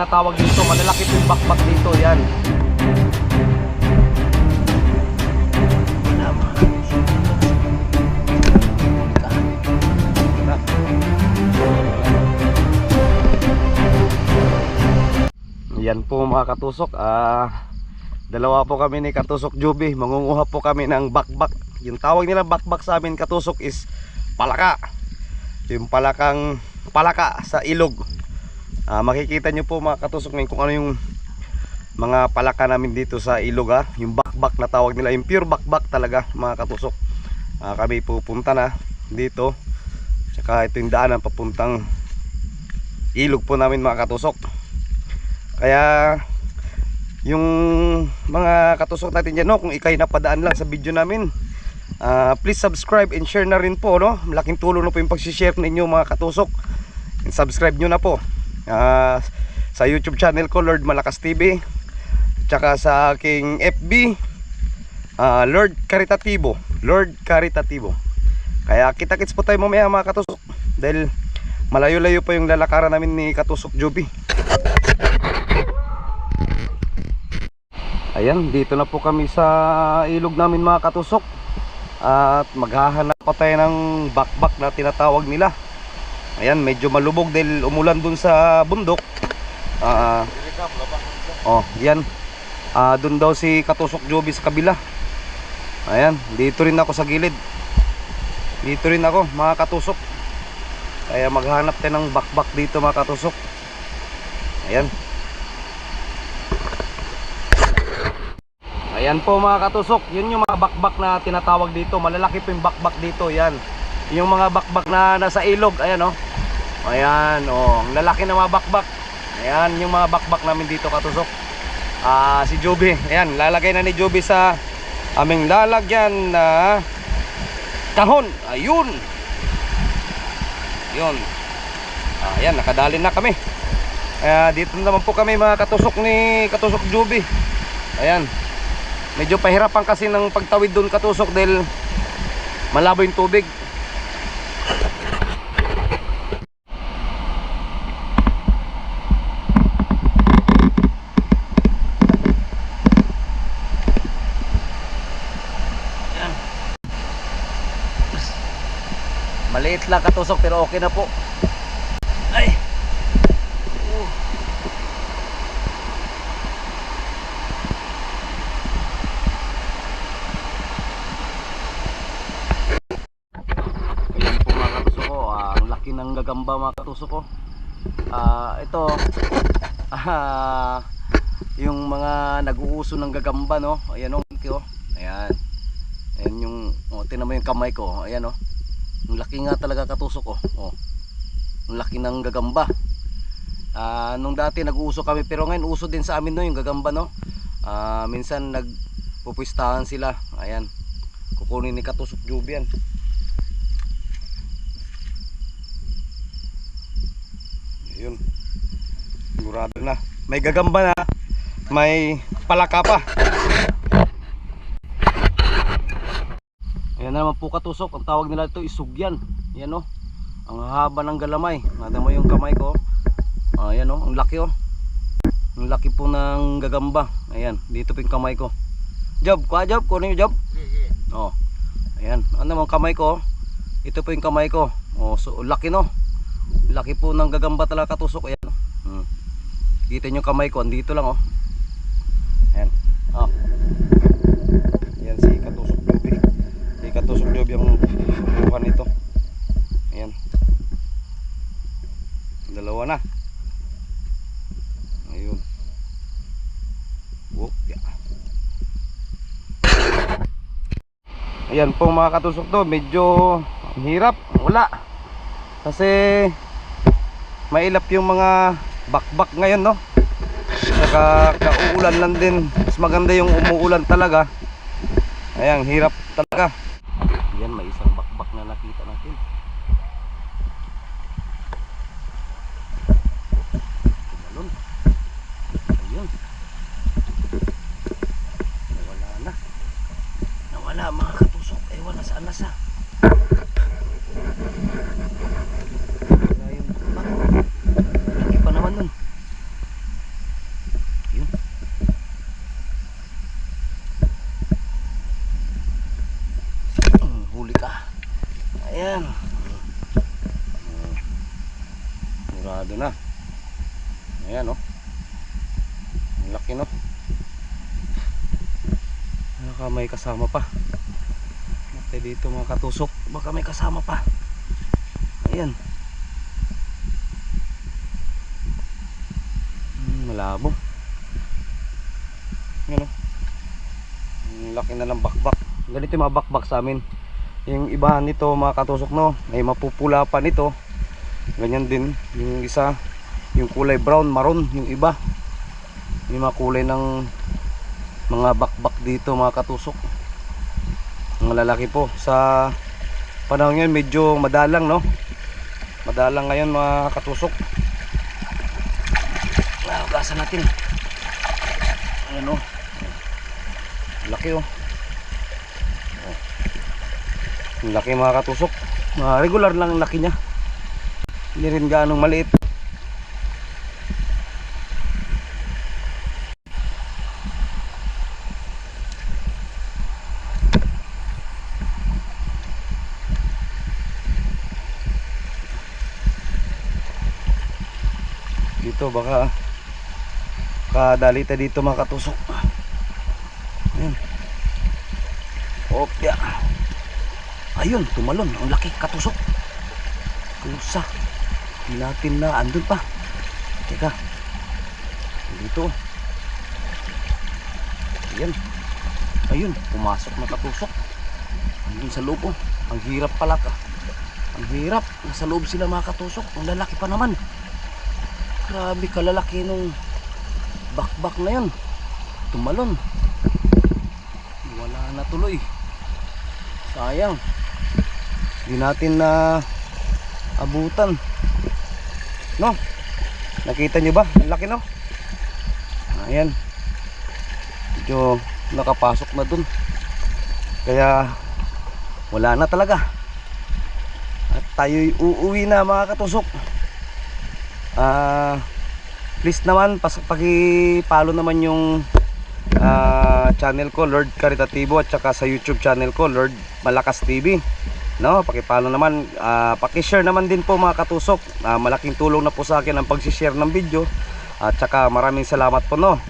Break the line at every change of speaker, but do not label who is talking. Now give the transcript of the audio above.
na tawag dito. Malalaki yung bakbak dito. Yan. Yan po mga katusok. Ah, dalawa po kami ni Katusok Juby. Mangunguha po kami ng bakbak. Yung tawag nila bakbak sa amin Katusok is palaka. Yung palakang palaka sa ilog. Ah, makikita nyo po mga Katusok ngayon kung ano yung mga palaka namin dito sa ilog ha. Yung bakbak na tawag nila. Yung pure bakbak talaga mga Katusok. Ah, kami pupunta na dito. Tsaka ito yung daanan papuntang ilog po namin mga Katusok. Kaya yung mga katusok natin dyan, no, kung ikay napadaan lang sa video namin, ah, please subscribe and share na rin po. No? Malaking tulong na po yung pag-share ninyo mga katusok. And subscribe nyo na po Ah, sa YouTube channel ko, Lord Malakas TV. Tsaka sa aking FB, ah, Lord Caritativo. Lord Caritativo. Kaya kita-kits po tayo mamaya mga katusok. Dahil malayo-layo pa yung lalakaran namin ni Katusok Joby. Ayan, dito na po kami sa ilog namin mga katusok. At maghahanap pa tayo ng bakbak na tinatawag nila. Ayan, medyo malubog dahil umulan dun sa bundok. Ah, oh, yan. Ah, dun daw si Katusok Joby sa kabila. Ayan, dito rin ako sa gilid. Dito rin ako, mga katusok. Kaya maghanap tayo ng bakbak dito mga katusok. Ayan. Ayan po mga katusok, yun yung mga bakbak na tinatawag dito. Malalaki po yung bakbak dito, yan. Yung mga bakbak na nasa ilog, ayan oh. Ayan, oh, ang lalaki na mga bakbak. Ayan yung mga bakbak namin dito katusok. Ah, si Joby, ayan, lalagay na ni Joby sa aming lalagyan na kahon. Ayun. Yun. Ah, ayan, nakadali na kami. Kaya dito naman po kami mga katusok ni Katusok Joby. Ayan. Medyo pahirapan kasi ng pagtawid doon katusok dahil malabo yung tubig. Ayan. Maliit lang katusok pero okay na po. Ay. Uh. Ayan po mga katusok ko, ah, ang laki ng gagamba mga katusok ko. Ah, ito ah, yung mga nag-uuso ng gagamba no. Ayan oh, oh. Ayan. Ayan yung oh, tinan mo yung kamay ko. Ayan oh. Ang laki nga talaga katusok ko. Oh. Ang laki ng gagamba. Ah, nung dati nag-uuso kami pero ngayon uso din sa amin no yung gagamba no. Ah, minsan nagpupustahan sila. Ayan. Kukunin ni Katusok Jubian. Ayun. Sigurado na. May gagamba na. May palaka pa. Ayan na naman po katusok. Ang tawag nila ito isugyan. Yan o. Ang haba ng galamay. Nada mo yung kamay ko. Ayan o. Ang laki o. Ang laki po ng gagamba. Ayan. Dito po yung kamay ko. Job. Kuha job. Kunin yung job. Oh. Ayan. Ano naman kamay ko. Ito po yung kamay ko. Oh, so laki no. Laki po ng gagamba talaga katusok. Ayan. oh. Hmm. Kita nyo kamay ko. Andito lang oh. Ayan. Oh. Ayan si katusok Joby. Si Joby ang bukan nito. Ayan. Dalawa na. Ayun. Whoop. Yeah. Ayan po mga katusok to, medyo hirap, wala. Kasi mailap yung mga bakbak ngayon no. Saka kauulan lang din. Mas maganda yung umuulan talaga. Ayan, hirap talaga. Ayan, may isang bakbak na nakita natin. Tumalon. Ayun. Nawala na. Nawala mga katusok. Eh, wala saan na sa. huli ka. Ayan. Murado na. Ayan o. Oh. Ang laki no. Baka may kasama pa. Mati dito mga katusok. Baka may kasama pa. Ayan. Hmm, malabo. Ayan o. Oh. Ang laki na lang bakbak. Ganito yung mga bakbak sa amin. Yung iba nito mga katusok no, may mapupula pa nito. Ganyan din yung isa, yung kulay brown, maroon yung iba. Yung mga kulay ng mga bakbak dito mga katusok. Mga lalaki po sa panahon ngayon medyo madalang no. Madalang ngayon mga katusok. Ugasan natin. Ayan oh. Laki oh. Ang laki mga katusok. Mga regular lang ang laki niya. Hindi rin gaanong maliit. Dito baka kadali tayo dito mga katusok. Ayan. Opya. Ayun, tumalon. Ang laki katusok. Kusa. Hindi natin na andun pa. Teka. Dito. Ayan. Ayun, pumasok na katusok. Andun sa loob oh. Ang hirap pala ka. Ang hirap. Nasa loob sila mga katusok. Ang lalaki pa naman. Grabe kalalaki nung bakbak na yun. Tumalon. Wala na tuloy. Sayang. Hindi natin na abutan. No? Nakita nyo ba? Ang laki no? Ayan. Medyo nakapasok na dun. Kaya wala na talaga. At tayo'y uuwi na mga katusok. Ah, please naman paki-follow naman yung ah, channel ko Lord Caritativo at saka sa YouTube channel ko Lord Malakas TV. No, paki-follow naman, ah, paki-share naman din po mga katusok. Ah, malaking tulong na po sa akin ang pag-share ng video. At saka maraming salamat po no.